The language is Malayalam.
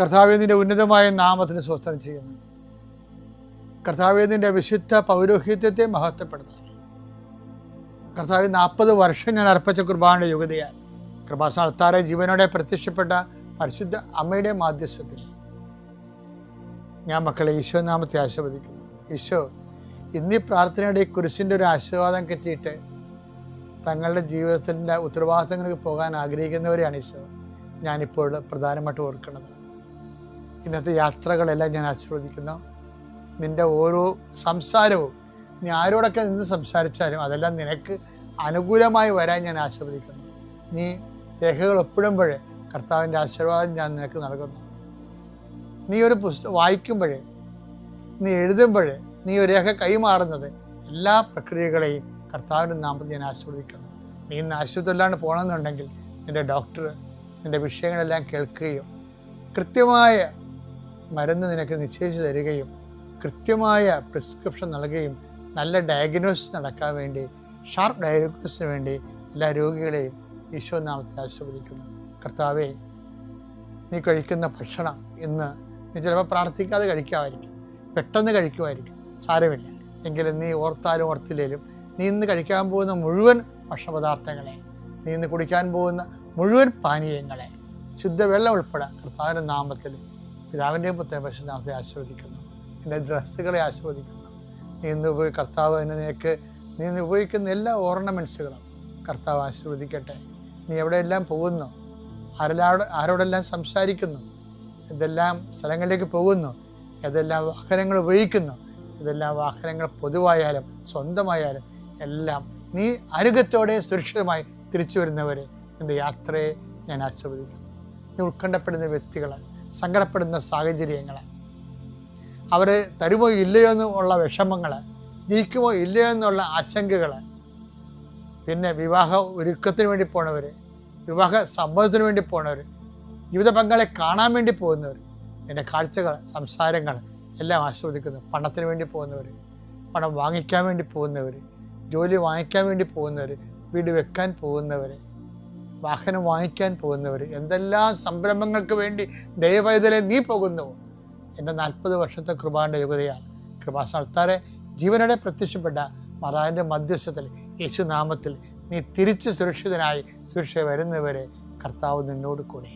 കർത്താവേദിന്റെ ഉന്നതമായ നാമത്തിന് സ്വസ്ഥനം ചെയ്യുന്നു. കർത്താവേദിന്റെ വിശുദ്ധ പൗരോഹിത്യത്തെ മഹത്വപ്പെടുത്തുന്നു. കർത്താവ് നാൽപ്പത് വർഷം ഞാൻ അർപ്പിച്ച കുർബാനയുടെ യോഗ്യതയാൽ കൃപാസ്ഥാനത്താറെ ജീവനോടെ പ്രത്യക്ഷപ്പെട്ട പരിശുദ്ധ അമ്മയുടെ മാധ്യസ്ഥത്തിൽ ഞാൻ മക്കളെ ഈശോ നാമത്തെ ആശീർവദിക്കുന്നു. ഈശോ ഇന്നീ പ്രാർത്ഥനയുടെ ഈ കുരിശിന്റെ ഒരു ആശീർവാദം കിട്ടിയിട്ട് തങ്ങളുടെ ജീവിതത്തിന്റെ ഉത്തരവാദിത്തങ്ങൾക്ക് പോകാൻ ആഗ്രഹിക്കുന്നവരെയാണ് ഈശോ. ഞാനിപ്പോൾ പ്രധാനമായിട്ട് ഓർക്കുന്നത്. ഇന്നത്തെ യാത്രകളെല്ലാം ഞാൻ ആശീർവദിക്കുന്നു. നിന്റെ ഓരോ സംസാരവും നീ ആരോടൊക്കെ നിന്ന് സംസാരിച്ചാലും അതെല്ലാം നിനക്ക് അനുകൂലമായി വരാൻ ഞാൻ ആശീർവദിക്കുന്നു. നീ രേഖകൾ ഒപ്പിടുമ്പോഴേ കർത്താവിന്റെ ആശീർവാദം ഞാൻ നിനക്ക് നൽകുന്നു. നീ ഒരു പുസ്തകം വായിക്കുമ്പോഴേ നീ എഴുതുമ്പോഴേ നീ ഒരു രേഖ കൈമാറുന്നത് എല്ലാ പ്രക്രിയകളെയും കർത്താവിന്റെ നാമത്തിൽ ഞാൻ ആസ്വദിക്കുന്നു നീ ഇന്ന് ആശുപത്രിയിലാണ് പോകണമെന്നുണ്ടെങ്കിൽ നിന്റെ ഡോക്ടർ നിന്റെ വിഷയങ്ങളെല്ലാം കേൾക്കുകയും കൃത്യമായ മരുന്ന് നിനക്ക് നിശ്ചയിച്ച് തരികയും കൃത്യമായ പ്രിസ്ക്രിപ്ഷൻ നൽകുകയും നല്ല ഡയഗ്നോസിസ് നടക്കാൻ വേണ്ടി ഷാർപ്പ് ഡയഗ്നോസിന് വേണ്ടി എല്ലാ രോഗികളെയും ഈശോ നാമത്തിൽ ആശീർവദിക്കുന്നു. കർത്താവേ നീ കഴിക്കുന്ന ഭക്ഷണം ഇന്ന് നീ ചിലപ്പോൾ പ്രാർത്ഥിക്കാതെ കഴിക്കാമായിരിക്കും. പെട്ടെന്ന് കഴിക്കുമായിരിക്കും. സാരമില്ല. എങ്കിലും നീ ഓർത്താലും ഓർത്തില്ലേലും നീ ഇന്ന് കഴിക്കാൻ പോകുന്ന മുഴുവൻ ഭക്ഷണപദാർത്ഥങ്ങളെ നീ ഇന്ന് കുടിക്കാൻ പോകുന്ന മുഴുവൻ പാനീയങ്ങളെ ശുദ്ധവെള്ളം ഉൾപ്പെടെ കർത്താവിന്റെ നാമത്തിൽ പിതാവിന്റെയും പുത്രൻ പരിശുദ്ധാമത്തെ ആശ്വദിക്കുന്നു എന്റെ ഡ്രസ്സുകളെ ആശ്വദിക്കുന്നു നീ ഇന്ന് ഉപയോഗി കർത്താവ് തന്നെ നിനക്ക് നീ ഇന്ന് ഉപയോഗിക്കുന്ന എല്ലാ ഓർണമെന്റ്സുകളും കർത്താവ് ആശീർവദിക്കട്ടെ. നീ എവിടെയെല്ലാം പോകുന്നു? ആരെല്ലാം ആരോടെല്ലാം സംസാരിക്കുന്നു? ഇതെല്ലാം സ്ഥലങ്ങളിലേക്ക് പോകുന്നു? ഏതെല്ലാം വാഹനങ്ങൾ ഉപയോഗിക്കുന്നു? ഇതെല്ലാം വാഹനങ്ങൾ പൊതുവായാലും സ്വന്തമായാലും എല്ലാം നീ അരുഗത്തോടെ സുരക്ഷിതമായി തിരിച്ചു വരുന്നവരെ എന്റെ യാത്രയെ ഞാൻ ആസ്വദിക്കുന്നു നീ ഉത്കണ്ഠപ്പെടുന്ന വ്യക്തികൾ സങ്കടപ്പെടുന്ന സാഹചര്യങ്ങൾ അവർ തരുമോ ഇല്ലയോ എന്നുള്ള വിഷമങ്ങൾ ജയിക്കുമോ ഇല്ലയോ എന്നുള്ള ആശങ്കകൾ പിന്നെ വിവാഹ ഒരുക്കത്തിന് വേണ്ടി പോണവർ വിവാഹ സംഭവത്തിന് വേണ്ടി പോണവർ ജീവിത പങ്കാളിയെ കാണാൻ വേണ്ടി പോകുന്നവർ എന്റെ കാഴ്ചകൾ സംസാരങ്ങൾ എല്ലാം ആസ്വദിക്കുന്നു. പണത്തിന് വേണ്ടി പോകുന്നവർ പണം വാങ്ങിക്കാൻ വേണ്ടി പോകുന്നവർ ജോലി വാങ്ങിക്കാൻ വേണ്ടി പോകുന്നവർ വീട് വെക്കാൻ പോകുന്നവർ വാഹനം വാങ്ങിക്കാൻ പോകുന്നവർ എന്തെല്ലാം സംരംഭങ്ങൾക്ക് വേണ്ടി ദൈവവൈതലെ നീ പോകുന്നു എന്റെ നാൽപ്പത് വർഷത്തെ കൃപാന്റെ യോഗ്യതയാണ് കൃപാസ്ഥാനത്താറെ ജീവനോടെ പ്രത്യക്ഷപ്പെട്ട മാതാവിന്റെ മധ്യസ്ഥത്തിൽ യേശുനാമത്തിൽ നീ തിരിച്ച് സുരക്ഷിതനായി സുരക്ഷ വരുന്നവരെ കർത്താവ് നിന്നോട് കൂടെ.